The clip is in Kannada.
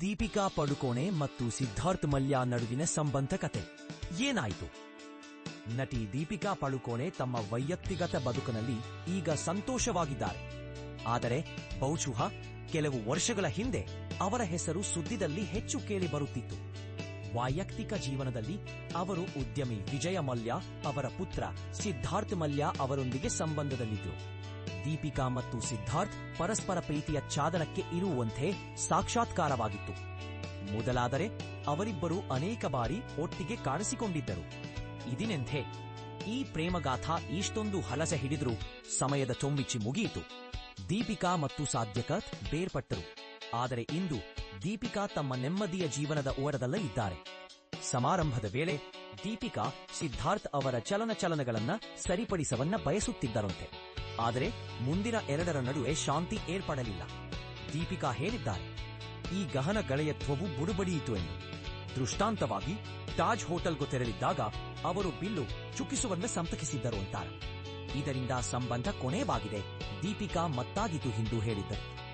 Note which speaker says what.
Speaker 1: ದೀಪಿಕಾ ಪಡುಕೋಣೆ ಮತ್ತು ಸಿದ್ಧಾರ್ಥ್ ಮಲ್ಯ ನಡುವಿನ ಸಂಬಂಧ ಕತೆ. ಏನಾಯಿತು? ನಟಿ ದೀಪಿಕಾ ಪಡುಕೋಣೆ ತಮ್ಮ ವೈಯಕ್ತಿಗತ ಬದುಕಿನಲ್ಲಿ ಈಗ ಸಂತೋಷವಾಗಿದ್ದಾರೆ. ಆದರೆ ಬಹುಶಃ ಕೆಲವು ವರ್ಷಗಳ ಹಿಂದೆ ಅವರ ಹೆಸರು ಸುದ್ದಿದಲ್ಲಿ ಹೆಚ್ಚು ಕೇಳಿ ಬರುತ್ತಿತ್ತು. ವೈಯಕ್ತಿಕ ಜೀವನದಲ್ಲಿ ಅವರು ಉದ್ಯಮಿ ವಿಜಯ ಮಲ್ಯ ಅವರ ಪುತ್ರ ಸಿದ್ಧಾರ್ಥ್ ಮಲ್ಯ ಅವರೊಂದಿಗೆ ಸಂಬಂಧದಲ್ಲಿದ್ದರು. ದೀಪಿಕಾ ಮತ್ತು ಸಿದ್ಧಾರ್ಥ್ ಪರಸ್ಪರ ಪ್ರೀತಿಯ ಚಾದನಕ್ಕೆ ಇರುವಂತೆ ಸಾಕ್ಷಾತ್ಕಾರವಾಗಿತ್ತು. ಮೊದಲಾದರೆ ಅವರಿಬ್ಬರು ಅನೇಕ ಬಾರಿ ಒಟ್ಟಿಗೆ ಕಾಣಿಸಿಕೊಂಡಿದ್ದರು. ಇದಿನೆಂಥೆ, ಈ ಪ್ರೇಮಗಾಥಾ ಇಷ್ಟೊಂದು ಹಲಸೆ ಹಿಡಿದ್ರು ಸಮಯದ ಚೊಂಬಿಚ್ಚಿ ಮುಗಿಯಿತು. ದೀಪಿಕಾ ಮತ್ತು ಸಾಧ್ಯಕತ್ ಬೇರ್ಪಟ್ಟರು. ಆದರೆ ಇಂದು ದೀಪಿಕಾ ತಮ್ಮ ನೆಮ್ಮದಿಯ ಜೀವನದ ಓರದಲ್ಲೇ ಇದ್ದಾರೆ. ಸಮಾರಂಭದ ವೇಳೆ ದೀಪಿಕಾ ಸಿದ್ಧಾರ್ಥ್ ಅವರ ಚಲನಚಲನಗಳನ್ನ ಸರಿಪಡಿಸವನ್ನ ಬಯಸುತ್ತಿದ್ದರಂತೆ. ಆದರೆ ಮುಂದಿನ ಎರಡರ ನಡುವೆ ಶಾಂತಿ ಏರ್ಪಡಲಿಲ್ಲ. ದೀಪಿಕಾ ಹೇಳಿದ್ದಾರೆ, ಈ ಗಹನ ಗೆಳೆಯತ್ವವು ಬುಡುಬಡಿಯಿತು ಎಂದು. ದೃಷ್ಟಾಂತವಾಗಿ, ತಾಜ್ ಹೋಟೆಲ್ಗೂ ತೆರಳಿದ್ದಾಗ ಅವರು ಬಿಲ್ಲು ಚುಕ್ಕಿಸುವನ್ನ ಸಂತಕಿಸಿದ್ದರು ಅಂತಾರೆ. ಇದರಿಂದ ಸಂಬಂಧ ಕೊನೆವಾಗಿದೆ ದೀಪಿಕಾ ಮತ್ತಾಗಿತು ಎಂದು ಹೇಳಿದ್ದರು.